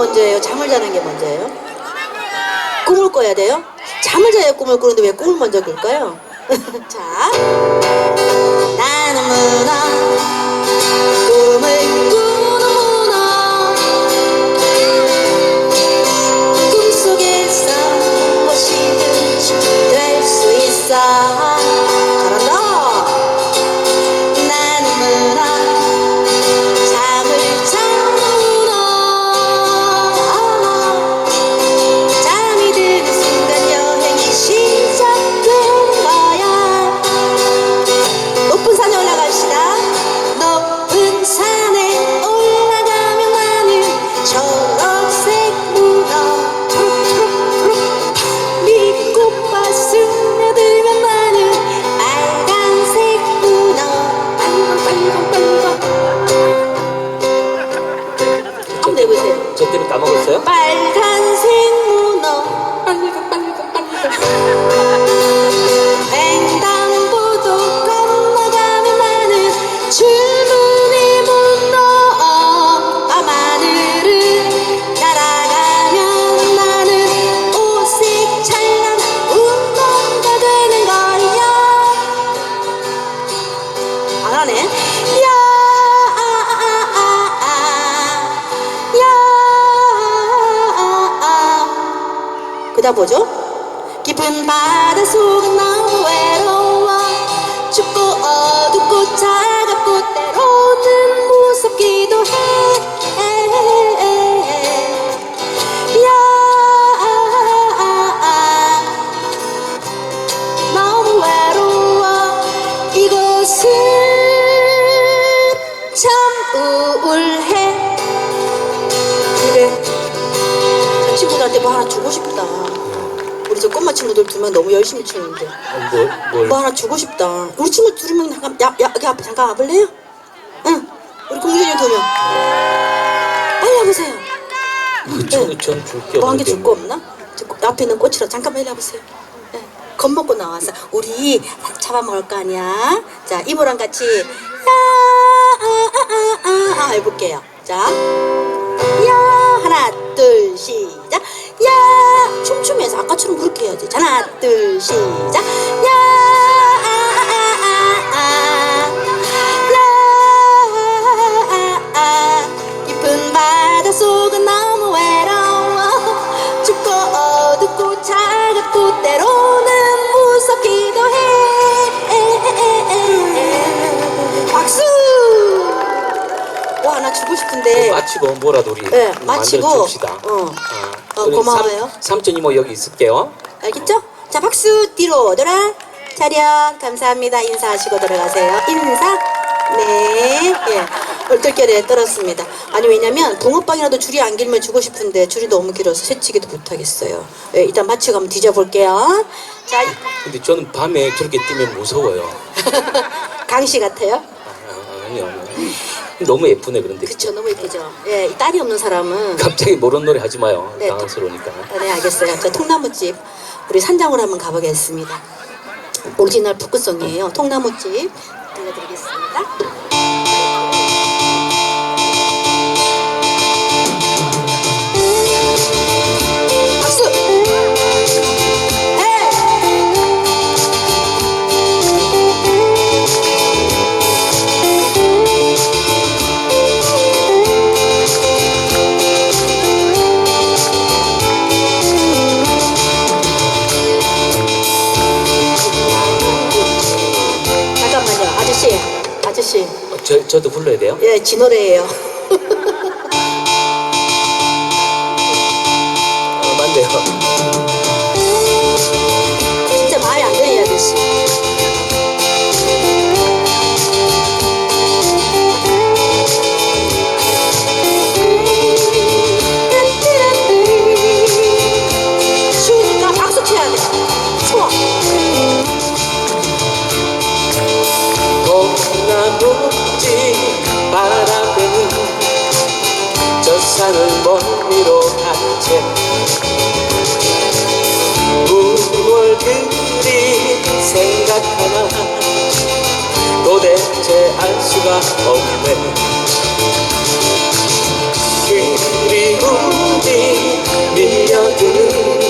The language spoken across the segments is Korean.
먼저예요? 잠을 자는 게 먼저예요? 꿈을 꿔야 돼요? 잠을 자야 꿈을 꾸는데 왜 꿈을 먼저 꿀까요? 자, 나는 문어, 그 다음 뭐죠? 깊은 바다 속은 너무 외로워. 춥고 어둡고 차갑고 때로는 무섭기도 해. 야, 너무 외로워. 이곳은 참 우울해. 그래. 저 친구들한테 뭐 하나 주고 싶다 저 꼬마 친구들 두명 너무 열심히 추는데 어, 뭘, 뭘. 뭐 하나 주고 싶다 우리 친구 두명 잠깐 야, 야, 여기 앞에 잠깐 와볼래요? 응 우리 공주님 두명 빨리 와보세요 그, 저는 전 줄게 뭐한개 없는데 줄거 없나? 저 꽃- 앞에 있는 꽃이라 잠깐만 일로 와보세요. 네. 겁먹고 나와서 우리 잡아먹을 거 아니야. 자 이모랑 같이 야아아아아 해볼게요. 자, 야 하나 둘 시작. 야 춤추면서 아까처럼 그렇게 해야지. 자, 하나 둘 시작. 야아아아아. 깊은 바다 속은 너무 외로워. 춥고 어둡고 차갑고 때로는 무섭기도 해. 박수! 와 나 주고 싶은데. 마치고 뭐라도 우리 네, 마치고, 줍시다. 어. 어, 우리 고마워요. 삼, 삼촌 이모 여기 있을게요. 알겠죠? 자 박수 뒤로 돌아 차렷. 감사합니다. 인사하시고 들어가세요. 인사. 네. 예. 얼떨결에 떨었습니다. 아니 왜냐면 붕어빵이라도 줄이 안 길면 주고 싶은데 줄이 너무 길어서 새치기도 못하겠어요. 예, 일단 마치고 한번 뒤져볼게요. 자 근데 저는 밤에 저렇게 뛰면 무서워요. 강씨 같아요 너무 예쁘네 그런데 그쵸 너무 예쁘죠 예, 이 딸이 없는 사람은 갑자기 모르는 노래 하지 마요 네. 당황스러우니까 아, 네 알겠어요. 자 통나무집 우리 산장으로 한번 가보겠습니다. 오리지널 포크송이에요. 통나무집 들려드리겠습니다. 노래예요. 그들이 생각하나. 도대체 알 수가 없네. 그리움이 밀려드는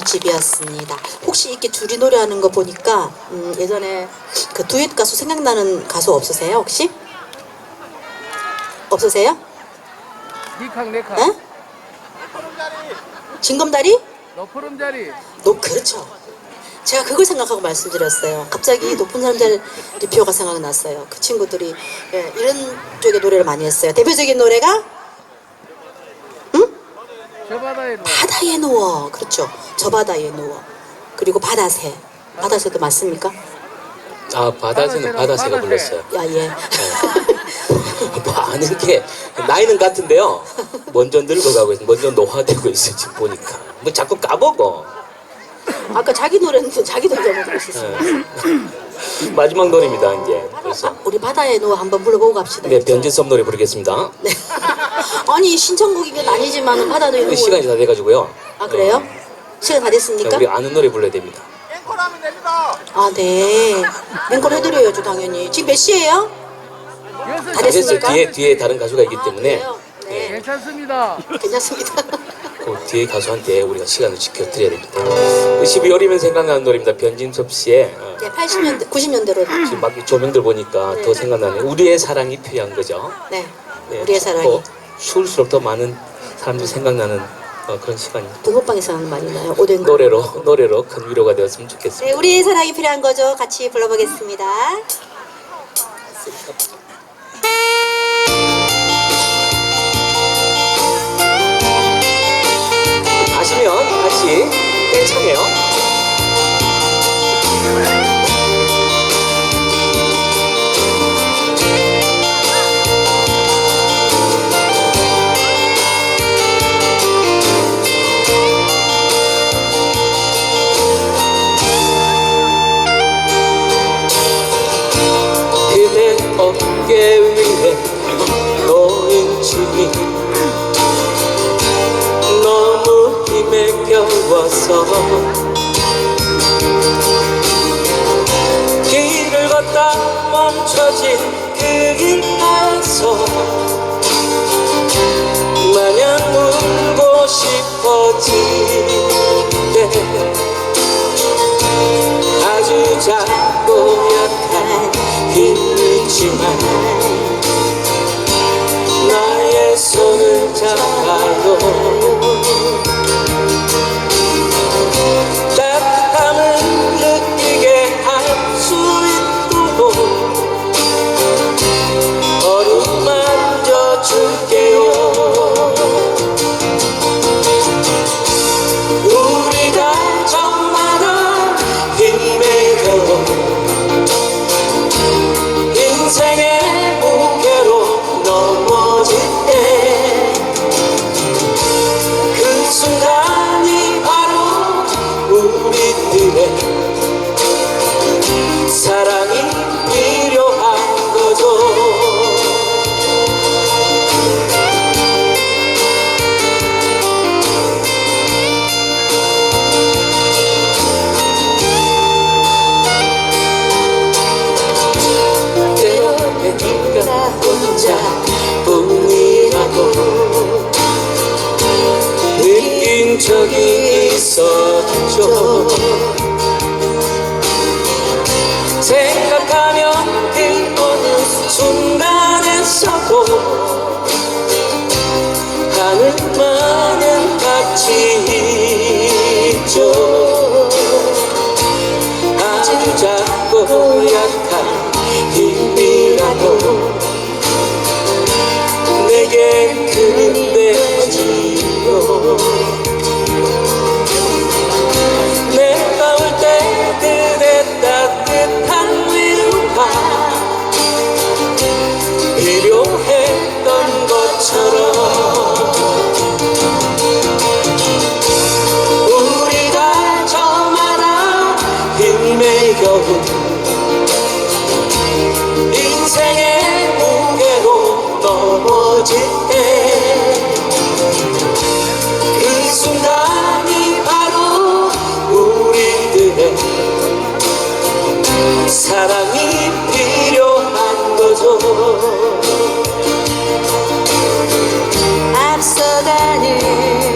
집이었습니다. 혹시 이렇게 둘이 노래하는 거 보니까 음, 예전에 그 두엣 가수 생각나는 가수 없으세요 혹시? 없으세요? 니캉 네캉 에? 징검다리? 너푸름 자리 노 그렇죠. 제가 그걸 생각하고 말씀드렸어요. 갑자기 높은 사람들 리표가 생각났어요. 그 친구들이 예, 이런 쪽의 노래를 많이 했어요. 대표적인 노래가 저 바다에 누워 바다에 누워 그렇죠. 저 바다에 누워 그리고 바다새 바다새도 맞습니까? 아 바다새는 바다새가 바다새. 불렀어요 야 예. 뭐 아는 게 나이는 같은데요 먼저 늙어가고 있어 먼저 노화되고 있어 지금 보니까 뭐 자꾸 까먹어 아까 자기 노래는 또 자기 노래 잘하셨어요. 예. 마지막 노래입니다 이제 벌써 우리 바다에 누워 한번 불러보고 갑시다. 네 변진섭 노래 부르겠습니다 네. 아니 신청곡이긴 아니지만 바다에 누워. 시간이 다 돼가지고요 아 그래요? 시간 다 됐습니까? 우리 아는 노래 불러야 됩니다 아 네. 앵콜 해드려야죠 당연히. 지금 몇 시예요? 여섯 다 됐습니까? 뒤에 뒤에 다른 가수가 있기 때문에 그래요? 네. 괜찮습니다 괜찮습니다. 그 뒤에 가수한테 우리가 시간을 지켜드려야 됩니다 12월이면 생각나는 노래입니다 변진섭 씨의 어, 네, 80년대, 90년대로. 지금 막 조명들 보니까 더 생각나네 우리의 사랑이 필요한 거죠 네. 네, 우리의 사랑이. 더 추울수록 더 많은 사람들이 생각나는 어, 그런 시간입니다. 붕어빵에서 하는 말이 나요. 오뎅. 노래로 노래로 큰 위로가 되었으면 좋겠습니다. 네, 우리의 사랑이 필요한 거죠. 같이 불러보겠습니다. 아시면 같이 떼창해요. 겨워서 길을 걷다 멈춰진 그 길에서 마냥 울고 싶어지네 아주 작고 약한 힘이지만 나의 손을 잡아요 본 적이 있었죠. 생각하면 그 어느 순간에서도 하늘만은 같이 있죠. 아주 작고 음. 약 인생의 무게로 넘어질 때 그 순간이 바로 우리들의 사랑이 필요한 거죠. 앞서가는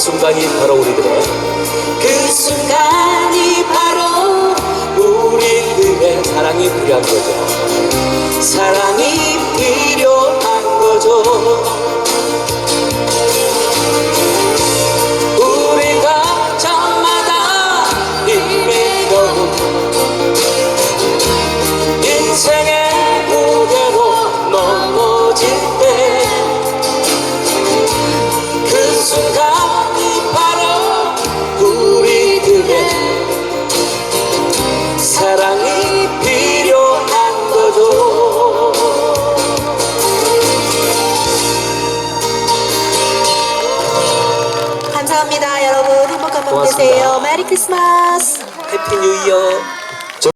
순간이 바로 우리들의 그 순간이 바로 우리들의 사랑이 필요한 거죠. 사랑이 필요한 거죠.